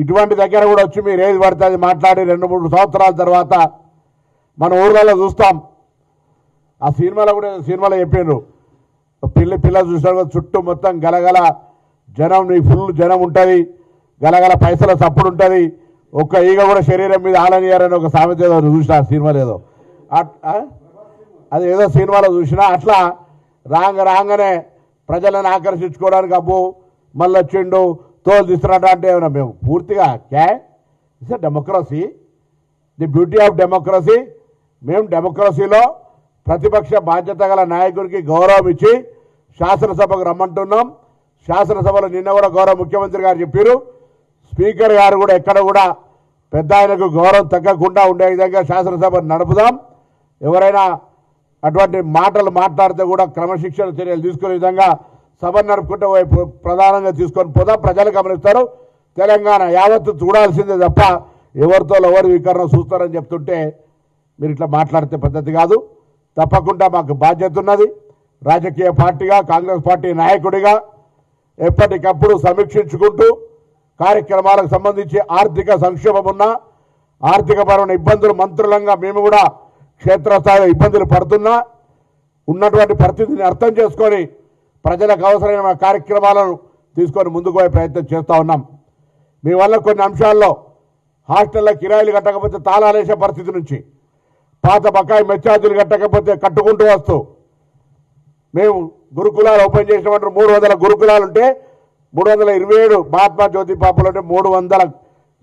ఇటువంటి దగ్గర కూడా వచ్చి మీరు ఏది పడితే అది మాట్లాడి రెండు మూడు సంవత్సరాల తర్వాత మన ఊర్లలో చూస్తాం. ఆ సినిమాలో కూడా సినిమాలో చెప్పిండ్రు. పిల్లి పిల్ల చూసారు చుట్టూ మొత్తం గలగల జనం నీ ఫుల్ జనం ఉంటుంది. గలగల పైసల సప్పుడు ఉంటుంది. ఒక్క ఈగ కూడా శరీరం మీద ఆలనియారని ఒక సామెత ఏదో చూసిన ఆ సినిమాలో ఏదో. అట్- అది ఏదో సినిమాలో చూసినా అట్లా రాంగ రాగానే ప్రజలను ఆకర్షించుకోవడానికి అబ్బు మళ్ళీ వచ్చిండు తోలు తీసుకురాట అంటే ఏమైనా మేము పూర్తిగా క్యా? It's democracy the beauty of democracy మేము డెమోక్రసీలో ప్రతిపక్ష బాధ్యత గల నాయకుడికి గౌరవం ఇచ్చి శాసనసభకు రమ్మంటున్నాం. శాసనసభలో నిన్న కూడా గౌరవ ముఖ్యమంత్రి గారు చెప్పారు. స్పీకర్ గారు కూడా ఎక్కడ కూడా పెద్ద ఆయనకు గౌరవం తగ్గకుండా ఉండే విధంగా శాసనసభ నడుపుదాం. ఎవరైనా అటువంటి మాటలు మాట్లాడితే కూడా క్రమశిక్షణ చర్యలు తీసుకునే విధంగా సభ నడుపుకుంటే వైపు ప్రధానంగా తీసుకొని పోదా. ప్రజలు గమనిస్తారు. తెలంగాణ యావత్తు చూడాల్సిందే తప్ప ఎవరితో ఎవరు వికరణ చూస్తారని చెప్తుంటే మీరు ఇట్లా మాట్లాడితే పద్ధతి కాదు. తప్పకుండా మాకు బాధ్యత ఉన్నది. రాజకీయ పార్టీగా కాంగ్రెస్ పార్టీ నాయకుడిగా ఎప్పటికప్పుడు సమీక్షించుకుంటూ కార్యక్రమాలకు సంబంధించి ఆర్థిక సంక్షేమం ఉన్న ఆర్థికపరమైన ఇబ్బందులు మంత్రులంగా మేము కూడా క్షేత్రస్థాయిలో ఇబ్బందులు పడుతున్నా ఉన్నటువంటి పరిస్థితిని అర్థం చేసుకొని ప్రజలకు అవసరమైన కార్యక్రమాలను తీసుకొని ముందుకు పోయే ప్రయత్నం చేస్తూ ఉన్నాం. మీ వల్ల కొన్ని అంశాల్లో హాస్టల్లో కిరాయిలు కట్టకపోతే తాళాలేసే పరిస్థితి నుంచి పాత బకాయి మెచ్చార్జీలు కట్టకపోతే కట్టుకుంటూ వస్తూ మేము గురుకులాలు ఓపెన్ చేసినటువంటి మూడు వందల గురుకులాలు ఉంటే మూడు వందల ఇరవై ఏడు మహాత్మా జ్యోతి పాపలు ఉంటే మూడు వందల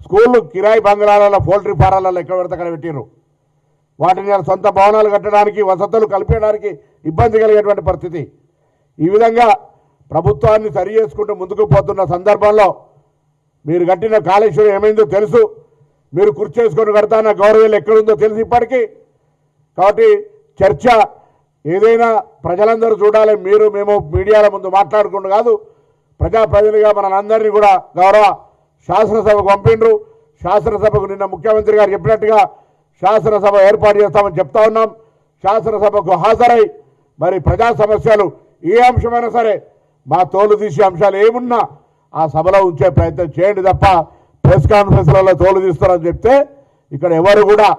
స్కూళ్ళు కిరాయి బంగ్లాలలో పోల్ట్రీ ఫారాలలో ఎక్కడ పెడితే అక్కడ పెట్టారు వాటిని సొంత భవనాలు కట్టడానికి వసతులు కల్పించడానికి ఇబ్బంది కలిగేటువంటి పరిస్థితి. ఈ విధంగా ప్రభుత్వాన్ని సరి చేసుకుంటూ ముందుకు పోతున్న సందర్భంలో మీరు కట్టిన కాళేశ్వరం ఏమైందో తెలుసు. మీరు కుర్చేసుకొని కడతాన గౌరవాలు ఎక్కడుందో తెలుసు ఇప్పటికీ. కాబట్టి చర్చ ఏదైనా ప్రజలందరూ చూడాలి. మీరు మేము మీడియాల ముందు మాట్లాడుకుంటూ కాదు. ప్రజాప్రతినిధిగా మనందరినీ కూడా గౌరవ శాసనసభకు పంపిండ్రు. శాసనసభకు నిన్న ముఖ్యమంత్రి గారు చెప్పినట్టుగా శాసనసభ ఏర్పాటు చేస్తామని చెప్తా ఉన్నాం. శాసనసభకు హాజరై మరి ప్రజా సమస్యలు ఏ అంశమైనా సరే మా తోలు తీసే అంశాలు ఏమున్నా ఆ సభలో ఉంచే ప్రయత్నం చేయండి తప్ప ప్రెస్ కాన్ఫరెన్స్లలో తోలు తీస్తారని చెప్తే ఇక్కడ ఎవరు కూడా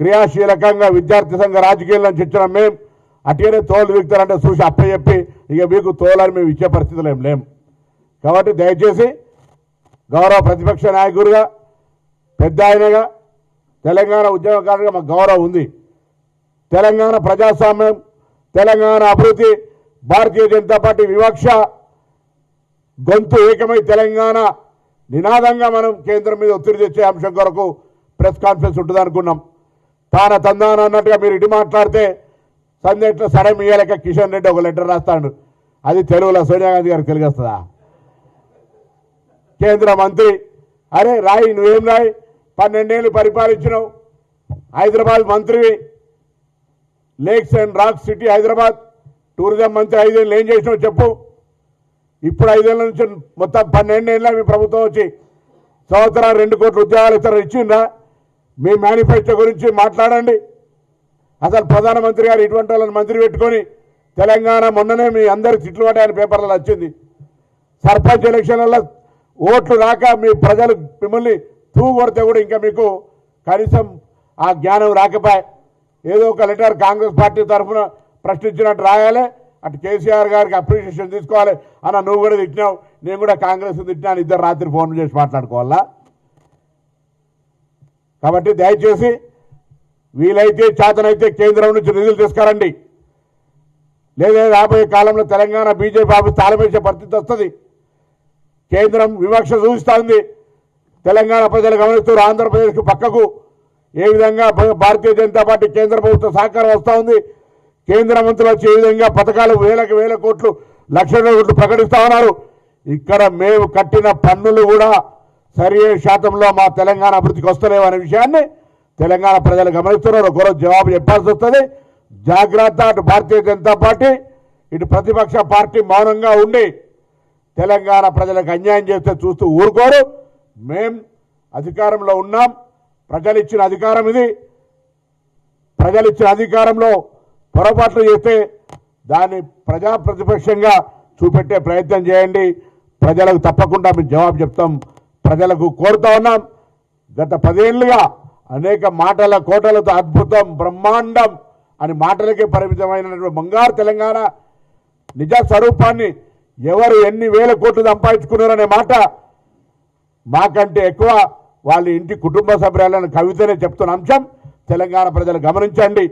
క్రియాశీలకంగా విద్యార్థి సంఘ రాజకీయాల నుంచి ఇచ్చిన మేం అటుగానే తోలు విక్తారంటే చూసి అప్పచెప్పి ఇక మీకు తోలని మేము ఇచ్చే పరిస్థితులు ఏం లేం. కాబట్టి దయచేసి గౌరవ ప్రతిపక్ష నాయకుడిగా పెద్ద ఆయనగా తెలంగాణ ఉద్యమకారుడిగా మాకు గౌరవం ఉంది. తెలంగాణ ప్రజాస్వామ్యం తెలంగాణ అభివృద్ధి భారతీయ జనతా పార్టీ వివక్ష గొంతు ఏకమై తెలంగాణ నినాదంగా మనం కేంద్రం మీద ఒత్తిడి తెచ్చే అంశం కొరకు ప్రెస్ కాన్ఫరెన్స్ ఉంటుంది అనుకున్నాం తాన తందాన అన్నట్టుగా మీరు ఇటు మాట్లాడితే సందేట్లో సరే మీయలేక కిషన్ రెడ్డి ఒక లెటర్ రాస్తాడు. అది తెలుగులో సోనియా గాంధీ గారికి తెలియస్తుందా కేంద్ర మంత్రి అరే రాయి నువ్వేం రాయి? పన్నెండేళ్ళు పరిపాలించినావు. Hyderabad మంత్రివి. Lakes and rock city Hyderabad. Tourism మంత్రి ఐదేళ్ళు ఏం చేసినావు చెప్పు. ఇప్పుడు ఐదేళ్ళ నుంచి మొత్తం పన్నెండేళ్ళ మీ ప్రభుత్వం వచ్చి సంవత్సరాలు రెండు కోట్ల ఉద్యోగాలు ఇతర ఇచ్చిందా? మీ మేనిఫెస్టో గురించి మాట్లాడండి. అసలు ప్రధానమంత్రి గారు ఇటువంటి వాళ్ళని మంత్రి పెట్టుకొని తెలంగాణ మొన్ననే మీ అందరి తిట్లు పడ్డాయని పేపర్లలో వచ్చింది. సర్పంచ్ ఎలక్షన్లలో ఓట్లు రాక మీ ప్రజలు మిమ్మల్ని తూ కొడితే కూడా ఇంకా మీకు కనీసం ఆ జ్ఞానం రాకపోయి. ఏదో ఒక లెటర్ కాంగ్రెస్ పార్టీ తరఫున ప్రశ్నించినట్టు రాయాలి. అటు కేసీఆర్ గారికి అప్రిషియేషన్ తీసుకోవాలి అన్న నువ్వు కూడా తిట్టినావు నేను కూడా కాంగ్రెస్ తిట్టినాను ఇద్దరు రాత్రి ఫోన్ చేసి మాట్లాడుకోవాలా? కాబట్టి దయచేసి వీలైతే చేతనైతే కేంద్రం నుంచి నిధులు తీసుకురండి. లేదా రాబోయే కాలంలో తెలంగాణ బీజేపీ ఆఫీస్ తాళమేసే పరిస్థితి వస్తుంది. కేంద్రం వివక్ష చూపిస్తుంది. తెలంగాణ ప్రజలు గమనిస్తూ ఆంధ్రప్రదేశ్కు పక్కకు ఏ విధంగా భారతీయ జనతా పార్టీ కేంద్ర ప్రభుత్వ సహకారం వస్తూ ఉంది కేంద్ర మంత్రులు వచ్చే విధంగా పథకాలు వేలకు వేల కోట్లు లక్షల కోట్లు ప్రకటిస్తా ఉన్నారు. ఇక్కడ మేము కట్టిన పన్నులు కూడా సరి శాతంలో మా తెలంగాణ అభివృద్ధికి వస్తలేవు అనే విషయాన్ని తెలంగాణ ప్రజలు గమనిస్తున్నారు. ఒకరోజు జవాబు చెప్పాల్సి వస్తుంది. జాగ్రత్త అటు భారతీయ జనతా పార్టీ ఇటు ప్రతిపక్ష పార్టీ మౌనంగా ఉండి తెలంగాణ ప్రజలకు అన్యాయం చేస్తే చూస్తూ ఊరుకోరు. మేం అధికారంలో ఉన్నాం. ప్రజలు ఇచ్చిన అధికారం ఇది. ప్రజలు ఇచ్చిన అధికారంలో పొరపాట్లు చేస్తే దాన్ని ప్రజా ప్రతిపక్షంగా చూపెట్టే ప్రయత్నం చేయండి. ప్రజలకు తప్పకుండా మేము జవాబు చెప్తాం. ప్రజలకు కోరుతా ఉన్నాం. గత పదేళ్ళుగా అనేక మాటల కోటలతో అద్భుతం బ్రహ్మాండం అని మాటలకే పరిమితమైనటువంటి బంగారు తెలంగాణ నిజ స్వరూపాన్ని ఎవరు ఎన్ని వేల కోట్లు సంపాదించుకున్నారనే మాట మాకంటే ఎక్కువ వాళ్ళ ఇంటి కుటుంబ సభ్యులను కవితనే చెప్తున్న అంశం. తెలంగాణ ప్రజలు గమనించండి.